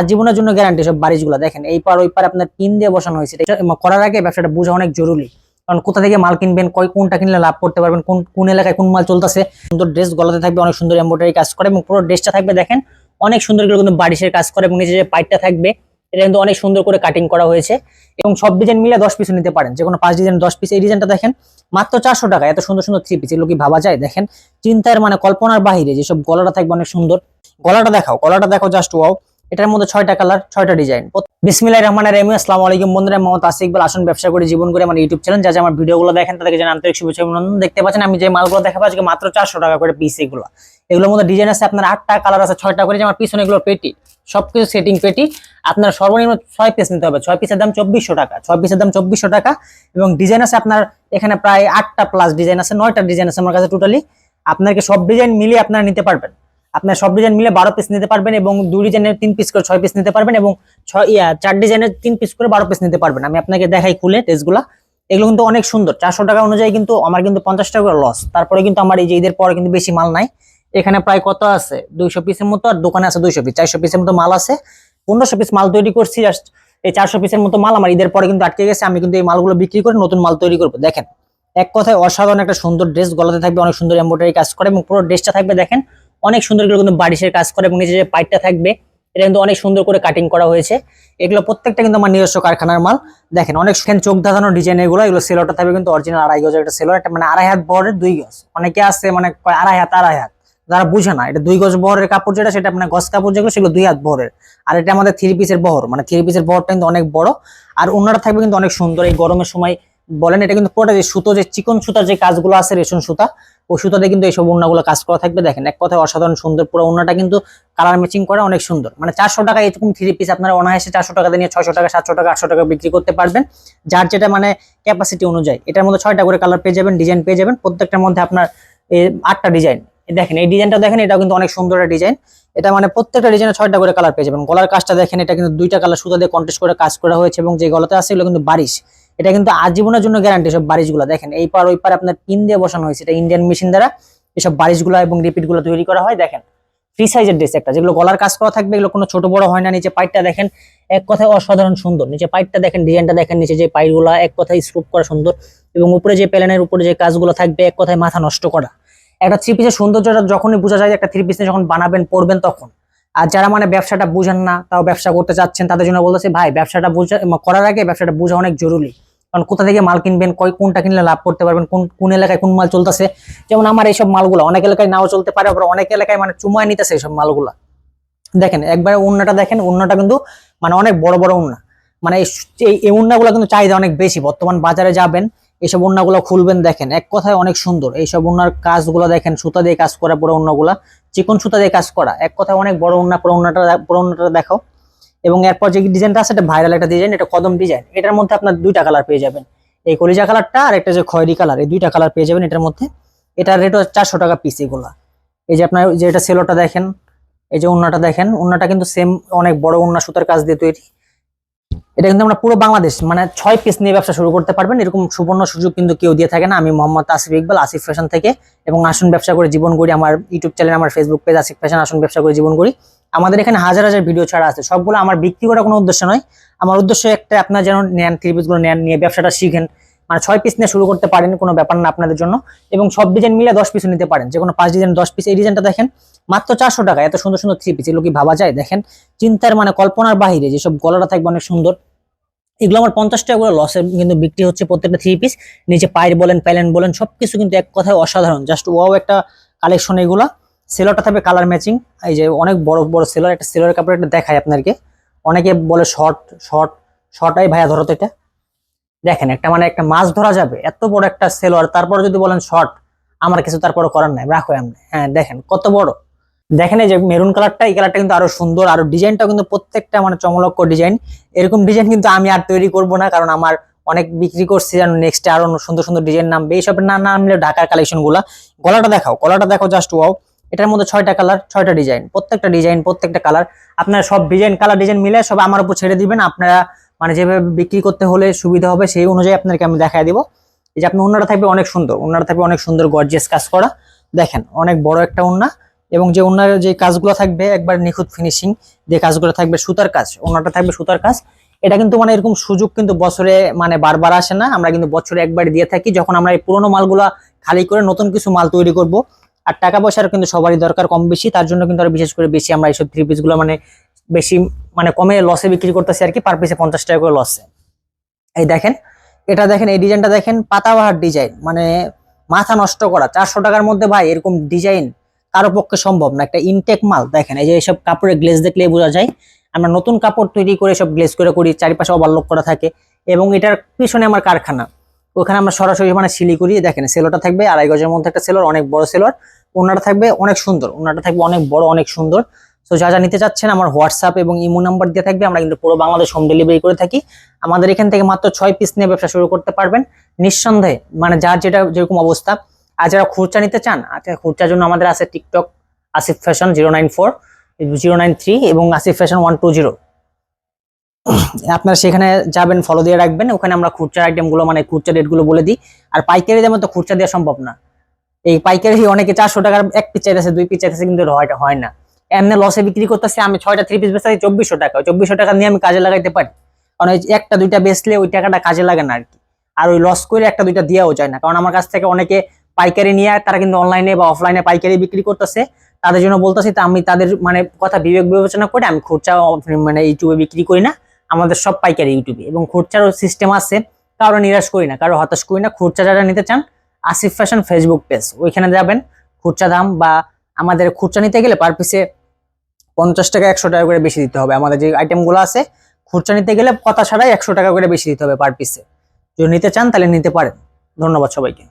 আজীবনের জন্য গ্যারান্টি সব বাড়িগুলো। দেখেন, এই পার ওই পার আপনার পিন দিয়ে বসানো হয়েছে। করার আগে ব্যবসাটা বোঝা অনেক জরুরি। কারণ কোথা থেকে মাল কিনবেন কয় কোনটা কিনলে লাভ করতে পারবেন, কোন কোন এলাকায় কোন মাল চলতেছে। সুন্দর ড্রেস গলাতে থাকবে, অনেক সুন্দর এম্ব্রয়ডারি কাজ করে এবং পুরো ড্রেসটা থাকবে, দেখেন, অনেক সুন্দর করে কিন্তু বারিশের কাজ করে এবং নিচে যে পাইটটা থাকবে, এটা কিন্তু অনেক সুন্দর করে কাটিং করা হয়েছে। এবং সব ডিজাইন মিলে দশ পিস নিতে পারেন। যে কোনো পাঁচ ডিজাইন দশ পিস এই ডিজাইনটা দেখেন, মাত্র চারশো টাকা। এত সুন্দর সুন্দর থ্রি পিস এগুলো কি ভাবা যায়? দেখেন, চিন্তার মানে কল্পনার বাহিরে যেসব গলাটা থাকবে অনেক সুন্দর। গলাটা দেখাও, গলাটা দেখো জাস্ট ওয়াও এটার মধ্যে ছয়টা কালার ছয়টা ডিজাইন বিসমিল্লাহির রহমানির রহিম। আসসালামু আলাইকুম বন্ধুরা মোহাম্মদ আসিফ ইকবাল আসুন ব্যবসা করে, জীবন করে আমার ইউটিউব চ্যানেল যা আমার ভিডিওগুলো দেখেন, তাদেরকে জানাই আন্তরিক শুভেচ্ছা, অভিনন্দন। দেখতে পাচ্ছেন, আমি যে মালগুলো দেখাবো, আজকে মাত্র চারশো টাকা করে পিস এগুলো। এগুলোর মধ্যে ডিজাইন আছে আপনার আটটা কালার আছে ছয়টা করে যে আমার পিছনে এগুলো পেটি, সবকিছু সেটিং পেটি। আপনার সর্বনিম্ন ছয় পিস নিতে হবে। ছয় পিসের দাম চব্বিশশো টাকা, ছয় পিসের দাম চব্বিশশো টাকা। এবং ডিজাইন আছে আপনার এখানে প্রায় আটটা প্লাস ডিজাইন আছে, নয়টা ডিজাইন আছে আমার কাছে টোটালি আপনাকে সব ডিজাইন মিলিয়ে আপনারা নিতে পারবেন। আপনার সব ডিজাইন মিলে বারো পিস নিতে পারবেন এবং দুই ডিজাইনের তিন পিস করে ছয় পিস নিতে পারবেন এবং ছয়, ইয়া, চার ডিজাইনের তিন পিস করে বারো পিস নিতে পারবেন। আমি আপনাকে দেখাই খুলে টেস্টগুলা এগুলো কিন্তু অনেক সুন্দর। চারশো টাকা অনুযায়ী কিন্তু আমার কিন্তু পঞ্চাশ টাকা করে লস তারপরে কিন্তু আমার এই যে ঈদের পরে কিন্তু বেশি মাল নাই। এখানে প্রায় কত আছে? দুইশো পিসের মতো আর দোকানে আছে দুইশো পিস চারশো পিসের মতো মাল আছে। পনেরোশো পিস মাল তৈরি করছি। জাস্ট এই চারশো পিসের মতো মাল আমার ঈদের পরে কিন্তু আটকে গেছে। আমি কিন্তু এই মালগুলো বিক্রি করে নতুন মাল তৈরি করব। দেখেন, এক কথায় অসাধারণ একটা সুন্দর ড্রেস গলাতে থাকবে অনেক সুন্দর এম্ব্রয়ডারি কাজ করে এবং পুরো ড্রেসটা থাকবে দেখেন অনেক সুন্দর করে কিন্তু বারিশের কাজ করে এবং নিচে যে পাইটটা থাকবে, এটা কিন্তু অনেক সুন্দর করে কাটিং করা হয়েছে। এগুলো প্রত্যেকটা কিন্তু আমার নিজস্ব কারখানার মাল। দেখেন, অনেক চোখ ধাঁধানো ডিজাইন এগুলো এগুলো সেলোটা থাকবে কিন্তু অরিজিনাল আড়াই গজ একটা সেলোর একটা মানে আড়াই হাত বহরের দুই গজ। অনেকে আছে মানে আড়াই হাত আড়াই হাত। যারা বুঝে না, এটা দুই গজ বহরের কাপড় যেটা, সেটা মানে গজ কাপড় যেগুলো, সেগুলো দুই হাত বহরের আর এটা আমাদের থ্রি পিসের বহর মানে থ্রি পিসের বহরটা কিন্তু অনেক বড়। আর অন্যটা থাকবে কিন্তু অনেক সুন্দর, এই গরমের সময় বলেন, এটা কিন্তু পুরোটা যে সুতো, যে চিকন সুতার যে কাজগুলো আছে রেশন সুতা সুতাতে কিন্তু এইসব উন্নাগুলো কাজ করা থাকবে। দেখেন, এক কথায় অসাধারণ সুন্দর, পুরো উন্নাটা কিন্তু কালার ম্যাচিং করা অনেক সুন্দর। মানে চারশো টাকা এরকম থ্রি পিস আপনারা অনায়াসে চারশো টাকা দিয়ে ছয়শো টাকা, সাতশো টাকা, আটশো টাকা বিক্রি করতে পারবেন। যার যেটা মানে ক্যাপাসিটি অনুযায়ী, এটার মধ্যে ছয়টা করে কালার পেয়ে যাবেন ডিজাইন পেয়ে যাবেন। প্রত্যেকটার মধ্যে আপনার আটটা ডিজাইন দেখেন, এই ডিজাইনটা দেখেন, এটাও কিন্তু অনেক সুন্দর একটা ডিজাইন এটা মানে প্রত্যেকটা ডিজাইনে ছয়টা করে কালার পেয়ে যাবেন। গলার কাজটা দেখেন, এটা কিন্তু দুইটা কালার সুতা দিয়ে কন্টেস্ট করে কাজ করা হয়েছে এবং যে গলাতে আছে, এগুলো কিন্তু বারিশ। এটা কিন্তু আজীবনের জন্য গ্যারান্টি সব বারিশগুলো। দেখেন, এই পার ওই পার আপনার পিন দিয়ে বসানো হয়েছে। এটা ইন্ডিয়ান মেশিন দ্বারা এসব বারিশগুলো এবং রিপিটগুলো তৈরি করা হয়। দেখেন ফ্রি সাইজের ড্রেস একটা, যেগুলো গলার কাজ করা থাকবে, এগুলো কোনো ছোট বড় হয় না। নিচে পাইটটা দেখেন, এক কথায় অসাধারণ সুন্দর। নিচে পাইটটা দেখেন ডিজাইনটা দেখেন, নিচে যে পাইগুলো এক কথায় স্ক্রুপ করা সুন্দর। এবং উপরে যে প্যালেনের উপরে যে কাজগুলো থাকবে, এক কথায় মাথা নষ্ট করা। একটা থ্রি পিসের সৌন্দর্যটা যখনই বোঝা যায় একটা থ্রি পিসে যখন বানাবেন পড়বেন তখন। আর যারা মানে ব্যবসাটা বুঝেন না, তাও ব্যবসা করতে চাচ্ছেন, তাদের জন্য বলতেছে, ভাই, ব্যবসাটা বুঝা, করার আগে ব্যবসাটা বোঝা অনেক জরুরি। কারণ কোথা থেকে মাল কিনবেন, কয়, কোনটা কিনলে লাভ করতে পারবেন, কোন কোন এলাকায় কোন মাল চলতেছে। যেমন আমার এইসব মালগুলো, অনেক এলাকায় নাও চলতে পারে, আবার অনেক এলাকায় মানে চুমায় নিতেছে এইসব মালগুলা। দেখেন, একবার উন্নাটা দেখেন, উন্নাটা কিন্তু মানে অনেক বড় বড় উন্না। মানে এই উন্নাগুলো কিন্তু চাহিদা অনেক বেশি, বর্তমান বাজারে যাবেন, এইসব উন্নাগুলো খুলবেন, দেখেন, এক কথায় অনেক সুন্দর। এইসব উন্নার কাজগুলো দেখেন, সুতা দিয়ে কাজ করা পুরো উন্নাগুলা, চিকন সুতা দিয়ে কাজ করা, এক কথায় অনেক বড় উন্না, পুরো উন্নাটা পুরো উন্নাটা দেখাও। এবং এরপর যে ডিজাইনটা আছে, এটা ভাইরাল একটা ডিজাইন এটা কদম ডিজাইন এটার মধ্যে আপনার দুইটা কালার পেয়ে যাবেন। এই কলিজা কালারটা আর একটা যে খয়রি কালার এই দুইটা কালার পেয়ে যাবেন এটার মধ্যে। এটার রেট হচ্ছে চারশো টাকা পিস এগুলা। এই যে আপনার, যে এটা সেলোটা দেখেন, এই যে উন্নাটা দেখেন উন্নাটা কিন্তু সেম অনেক বড় উন্না সুতার কাজ দিয়ে তৈরি। এটা কিন্তু আমরা পুরো বাংলাদেশ মানে ছয় পিস নিয়ে ব্যবসা শুরু করতে পারবেন। এরকম সুবর্ণ সুযোগ কিন্তু কেউ দিয়ে থাকে না। আমি মোহাম্মদ আসিফ ইকবাল, আসিফ ফ্যাশন থেকে এবং আসুন ব্যবসা করে জীবন করি আমার ইউটিউব চ্যানেল আমার ফেসবুক পেজ আসিফ ফ্যাশন, আসুন ব্যবসা করে জীবন করি আমাদের এখানে হাজার হাজার ভিডিও ছাড়া আছে। সবগুলো আমার বিক্রি করার কোনো উদ্দেশ্য নয়। আমার উদ্দেশ্য একটা, আপনার যেন নেন থ্রি পিসগুলো নেন, নিয়ে ব্যবসাটা শিখেন। মানে ছয় পিস নিয়ে শুরু করতে পারেন, কোনো ব্যাপার না আপনাদের জন্য। এবং সব ডিজাইন মিলে দশ পিস নিতে পারেন। যে কোনো পাঁচ ডিজাইন দশ পিস এই ডিজাইনটা দেখেন, মাত্র চারশো টাকা। এত সুন্দর সুন্দর থ্রি পিস এগুলো কি ভাবা যায়? দেখেন, চিন্তার মানে কল্পনার বাহিরে যেসব গলাটা থাকবে অনেক সুন্দর এগুলো আমার পঞ্চাশ টাকা করে লসে কিন্তু বিক্রি হচ্ছে প্রত্যেকটা থ্রি পিস নিচে পায়ের বলেন, প্যালেন বলেন সব কিছু কিন্তু এক কথায় অসাধারণ। জাস্ট ওয়াও একটা কালেকশন এগুলো। সেলরটা থাকবে কালার ম্যাচিং এই যে অনেক বড় বড় সেলর একটা সেলরের কাপড় একটা দেখায় আপনাকে অনেকে বলে শর্ট শর্ট শর্টাই ভাইয়া ধরো তো এটা। দেখেন, একটা মানে একটা মাছ ধরা যাবে, এত বড় একটা সেলর তারপরে যদি বলেন শর্ট আমার কিছু তারপরে করার নাই, রাখো এমনি। হ্যাঁ দেখেন, কত বড়। দেখেন এই যে মেরুন কালারটা, এই কালারটা কিন্তু আরও সুন্দর, আর ডিজাইনটা কিন্তু প্রত্যেকটা মানে চমলক্ষ ডিজাইন। এরকম ডিজাইন কিন্তু আমি আর তৈরি করব না, কারণ আমার অনেক বিক্রি করছি, যেন নেক্সট আরও সুন্দর সুন্দর ডিজাইন নামবে। এইসবের না নামলে ঢাকার কালেকশনগুলা গলাটা দেখাও, গলাটা দেখো জাস্ট ওয়াও এটার মধ্যে ছয়টা কালার ছয়টা ডিজাইন, প্রত্যেকটা ডিজাইন, প্রত্যেকটা কালার আপনারা সব ডিজাইন কালার ডিজাইন মিলে সব আমার উপর ছেড়ে দিবেন। আপনারা মানে যেভাবে বিক্রি করতে হলে সুবিধা হবে, সেই অনুযায়ী আপনাকে আমি দেখাই দিব। এই যে আপনার উন্নাটা থাকবে অনেক সুন্দর উন্নাটা থাকবে অনেক সুন্দর গর্জিয়াস কাজ করা। দেখেন, অনেক বড় একটা উন্না এবং যে ওনার যে কাজগুলো থাকবে, একবার নিখুঁত ফিনিশিং যে কাজগুলো থাকবে, সুতার কাজ, ওনারটা থাকবে সুতার কাজ। এটা কিন্তু মানে এরকম সুযোগ কিন্তু বছরে মানে বারবার আসে না। আমরা কিন্তু বছরে একবার দিয়ে থাকি, যখন আমরা এই পুরোনো মালগুলা খালি করে নতুন কিছু মাল তৈরি করব। আর টাকা পয়সার কিন্তু সবারই দরকার কম বেশি, তার জন্য কিন্তু আরও বিশেষ করে বেশি আমরা এইসব থ্রি পিসগুলো মানে বেশি মানে কমে লসে বিক্রি করতেছি আর কি পার পিসে পঞ্চাশ টাকা করে লসে এই দেখেন, এটা দেখেন, এই ডিজাইনটা দেখেন, পাতাবাহার ডিজাইন মানে মাথা নষ্ট করা, চারশো টাকার মধ্যে ভাই এরকম ডিজাইন কারও পক্ষে সম্ভব না। একটা ইনটেক মাল, দেখেন, এই যে এইসব কাপড়ের গ্লেজ দেখলে বোঝা যায়, আমরা নতুন কাপড় তৈরি করে সব গ্লেজ করে করি, চারিপাশে ওভারলোক করা থাকে এবং এটার পিছনে আমার কারখানা। ওখানে আমরা সরাসরি মানে শিলিগুড়ি দেখেন, সেলোটা থাকবে, আড়াই গজের মধ্যে একটা সেলোর, অনেক বড় সেলোর, ওনাটা থাকবে অনেক সুন্দর, ওনাটা থাকবে অনেক বড়, অনেক সুন্দর। তো যা যা নিতে চাচ্ছেন, আমার হোয়াটসঅ্যাপ এবং ইমো নাম্বার দিয়ে থাকবে, আমরা কিন্তু পুরো বাংলাদেশ হোম ডেলিভারি করে থাকি। আমাদের এখান থেকে মাত্র ছয় পিস নিয়ে ব্যবসা শুরু করতে পারবেন। নিঃসন্দেহে মানে যার যেটা যেরকম অবস্থা আর যারা খুচরা নিতে চান আচ্ছা খুচরার জন্য আমাদের আছে TikTok Asif fashion zero nine four zero nine three এবং Asif fashion one two zero আপনারা সেখানে যাবেন ফলো দিয়ে রাখবেন, ওখানে আমরা খুচরা আইটেমগুলো মানে খুচরা রেটগুলো বলে দিই। আর পাইকারি দামে তো খুচরা দেওয়া সম্ভব না। এই পাইকারি অনেকে চারশো টাকার এক পিস চাইতেছে, দুই পিস চাইতেছে, কিন্তু হয়টা হয় না। এমনি লসে বিক্রি করতেছে, আমি ছয়টা থ্রি পিস বেচতে চব্বিশশো টাকা। চব্বিশশো টাকা নিয়ে আমি কাজে লাগাইতে পারি। কারণ একটা, দুইটা বেচলে ওই টাকাটা কাজে লাগে না আর কি। আর ওই লস করে একটা, দুইটা দেওয়াও যায় না। কারণ আমার কাছ থেকে অনেকে পাইকারি নিয়ে তারা কিন্তু অনলাইনে বা অফলাইনে পাইকারি বিক্রি করতেছে। তাদের জন্য বলতেছি, তা আমি তাদের মানে কথা বিবেক বিবেচনা করে আমি খুচরা মানে ইউটিউবে বিক্রি করি না। আমাদের সব পাইকারি ইউটিউবে এবং খুচরারও সিস্টেম আছে, কারও নিরাশ করি না, কারও হতাশ করি না। খুচরা যারা নিতে চান আসিফ ফ্যাশন ফেসবুক পেজ ওইখানে যাবেন। খুচরা দাম বা আমাদের খুচরা নিতে গেলে পার পিসে পঞ্চাশ টাকা, একশো টাকা করে বেশি দিতে হবে। আমাদের যে আইটেমগুলো আছে, খুচরা নিতে গেলে কথা ছাড়াই একশো টাকা করে বেশি দিতে হবে পার পিসে যদি নিতে চান, তাহলে নিতে পারেন। ধন্যবাদ সবাইকে।